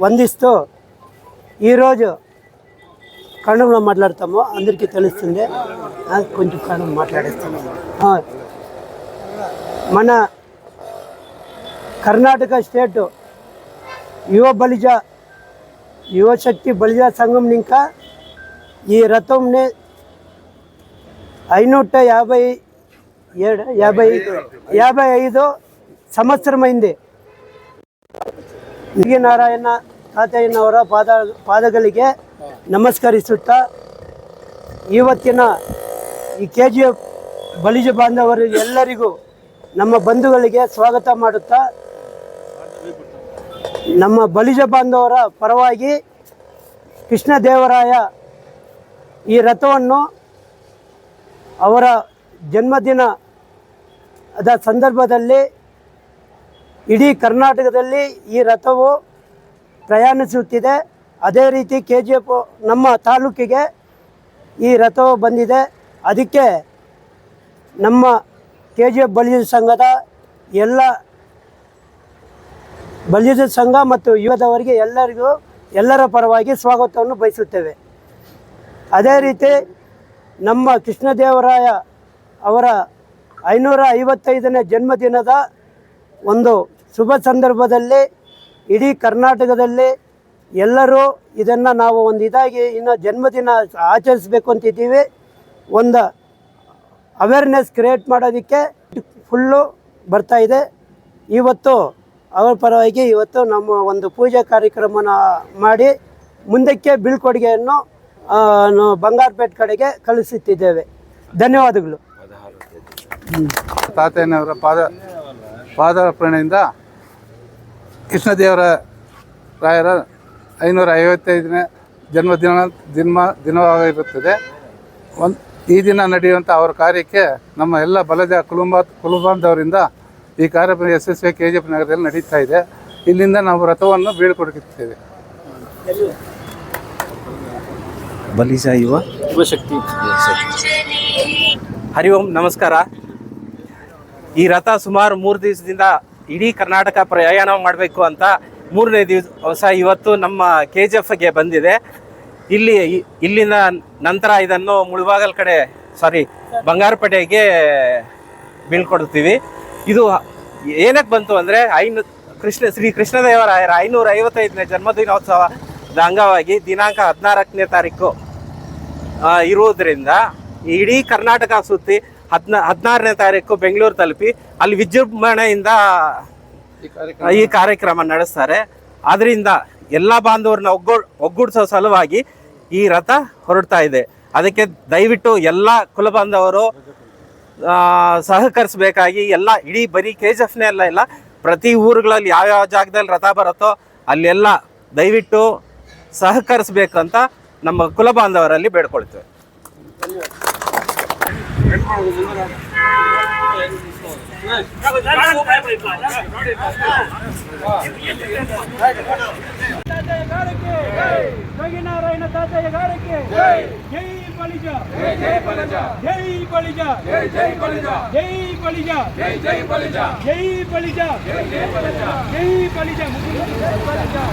వందిస్తూ ఈరోజు కణంలో మాట్లాడతాము. అందరికీ తెలుస్తుంది. కొంచెం కన్నడం మాట్లాడేస్తాము మన కర్ణాటక స్టేట్ యువ బలిజ యువశక్తి బలిజ సంఘం ఇంకా ఈ రథంని ఐనూట యాభై ఏడు యాభై యాభై ఐదు సంవత్సరమైంది. ನಿಗೆ ನಾರಾಯಣ ತಾತಯ್ಯನವರ ಪಾದ ಪಾದಗಳಿಗೆ ನಮಸ್ಕರಿಸುತ್ತ ಇವತ್ತಿನ ಈ ಕೆ ಜಿ ಎಫ್ ಬಲಿಜ ಬಾಂಧವರು ಎಲ್ಲರಿಗೂ ನಮ್ಮ ಬಂಧುಗಳಿಗೆ ಸ್ವಾಗತ ಮಾಡುತ್ತಾ ನಮ್ಮ ಬಲಿಜ ಬಾಂಧವರ ಪರವಾಗಿ ಕೃಷ್ಣದೇವರಾಯ ಈ ರಥವನ್ನು ಅವರ ಜನ್ಮದಿನ ಅದ ಸಂದರ್ಭದಲ್ಲಿ ಇಡೀ ಕರ್ನಾಟಕದಲ್ಲಿ ಈ ರಥವು ಪ್ರಯಾಣಿಸುತ್ತಿದೆ. ಅದೇ ರೀತಿ ಕೆ ಜಿ ಎಫ್ ನಮ್ಮ ತಾಲೂಕಿಗೆ ಈ ರಥವು ಬಂದಿದೆ. ಅದಕ್ಕೆ ನಮ್ಮ ಕೆ ಜಿ ಎಫ್ ಬಲಿಜ ಸಂಘದ ಎಲ್ಲ ಬಲಿಜ ಸಂಘ ಮತ್ತು ಯುವದವರಿಗೆ ಎಲ್ಲರಿಗೂ ಎಲ್ಲರ ಪರವಾಗಿ ಸ್ವಾಗತವನ್ನು ಬಯಸುತ್ತೇವೆ. ಅದೇ ರೀತಿ ನಮ್ಮ ಕೃಷ್ಣದೇವರಾಯ ಅವರ ಐನೂರ ಐವತ್ತೈದನೇ ಜನ್ಮದಿನದ ಒಂದು ಶುಭ ಸಂದರ್ಭದಲ್ಲಿ ಇಡೀ ಕರ್ನಾಟಕದಲ್ಲಿ ಎಲ್ಲರೂ ಇದನ್ನು ನಾವು ಒಂದು ಇದಾಗಿ ಇನ್ನು ಜನ್ಮದಿನ ಆಚರಿಸ್ಬೇಕು ಅಂತಿದ್ದೀವಿ. ಒಂದು ಅವೇರ್ನೆಸ್ ಕ್ರಿಯೇಟ್ ಮಾಡೋದಕ್ಕೆ ಫುಲ್ಲು ಬರ್ತಾ ಇದೆ. ಇವತ್ತು ಅವರ ಪರವಾಗಿ ಇವತ್ತು ನಮ್ಮ ಒಂದು ಪೂಜೆ ಕಾರ್ಯಕ್ರಮನ ಮಾಡಿ ಮುಂದಕ್ಕೆ ಬೀಳ್ಕೊಡುಗೆಯನ್ನು ಬಂಗಾರಪೇಟೆ ಕಡೆಗೆ ಕಳಿಸುತ್ತಿದ್ದೇವೆ. ಧನ್ಯವಾದಗಳು. ತಾತಯ್ಯನವರ ಪಾದ, ಪಾದಾರ್ಪಣೆಯಿಂದ ಕೃಷ್ಣದೇವರ ರಾಯರ ಐನೂರ ಐವತ್ತೈದನೇ ಜನ್ಮದಿನ ಜನ್ಮ ದಿನವಾಗಿರುತ್ತದೆ. ಒಂದು ಈ ದಿನ ನಡೆಯುವಂಥ ಅವರ ಕಾರ್ಯಕ್ಕೆ ನಮ್ಮ ಎಲ್ಲ ಬಲದ ಕುಲುಂಬ ಕುಟುಂಬದವರಿಂದ ಈ ಕಾರ್ಯಕ್ರಮ ಯಶಸ್ವಿ ಕೆ ಜಿ ಎಫ್ ನಗರದಲ್ಲಿ ನಡೀತಾ ಇದೆ. ಇಲ್ಲಿಂದ ನಾವು ರಥವನ್ನು ಬೀಳ್ಕೊಡುತ್ತೇವೆ ಬಲಿಜ ಯುವ ಯುವಶಕ್ತಿ ಹರಿ ಓಂ ನಮಸ್ಕಾರ. ಈ ರಥ ಸುಮಾರು ಮೂರು ದಿವಸದಿಂದ ಇಡೀ ಕರ್ನಾಟಕ ಪ್ರಯಾಣ ಮಾಡಬೇಕು ಅಂತ ಮೂರನೇ ದಿವಸ ಇವತ್ತು ನಮ್ಮ ಕೆ ಜಿ ಎಫ್ಗೆ ಬಂದಿದೆ. ಇಲ್ಲಿ, ಇಲ್ಲಿನ ನಂತರ ಇದನ್ನು ಮುಳುಬಾಗಲ್ ಕಡೆ ಸಾರಿ ಬಂಗಾರಪೇಟೆಗೆ ಬೀಳ್ಕೊಡ್ತೀವಿ. ಇದು ಏನಕ್ಕೆ ಬಂತು ಅಂದರೆ ಐನು, ಕೃಷ್ಣ, ಶ್ರೀ ಕೃಷ್ಣದೇವರಾಯರ ಐನೂರ ಐವತ್ತೈದನೇ ಜನ್ಮದಿನೋತ್ಸವದ ಅಂಗವಾಗಿ ದಿನಾಂಕ ಹದಿನಾಲ್ಕನೇ ತಾರೀಕು ಇರುವುದರಿಂದ ಇಡೀ ಕರ್ನಾಟಕ ಸುತ್ತಿ ಹದ್ನ ಹದಿನಾರನೇ ತಾರೀಕು ಬೆಂಗಳೂರು ತಲುಪಿ ಅಲ್ಲಿ ವಿಜೃಂಭಣೆಯಿಂದ ಈ ಕಾರ್ಯಕ್ರಮ ನಡೆಸ್ತಾರೆ. ಆದ್ರಿಂದ ಎಲ್ಲ ಬಾಂಧವರನ್ನ ಒಗ್ಗೂ ಒಗ್ಗೂಡಿಸೋ ಸಲುವಾಗಿ ಈ ರಥ ಹೊರಡ್ತಾ ಇದೆ. ಅದಕ್ಕೆ ದಯವಿಟ್ಟು ಎಲ್ಲ ಕುಲಬಾಂಧವರು ಸಹಕರಿಸಬೇಕಾಗಿ ಎಲ್ಲ ಇಡೀ ಬರೀ ಕೆ ಜಿ ಎಫ್ನೇ ಅಲ್ಲ ಇಲ್ಲ ಪ್ರತಿ ಊರುಗಳಲ್ಲಿ ಯಾವ್ಯಾವ ಜಾಗದಲ್ಲಿ ರಥ ಬರುತ್ತೋ ಅಲ್ಲೆಲ್ಲ ದಯವಿಟ್ಟು ಸಹಕರಿಸ್ಬೇಕಂತ ನಮ್ಮ ಕುಲಬಾಂಧವರಲ್ಲಿ ಬೇಡ್ಕೊಳ್ತೇವೆ. తాతయ్య గారికి నగినారాయణ తాతయ్య గారికి జై పలిజా జై పలిజా జై పలిజా జై పలిజా జై పలిజా జై పలిజా జై పలిజా జై పలిజా జై పలిజా జై పలిజా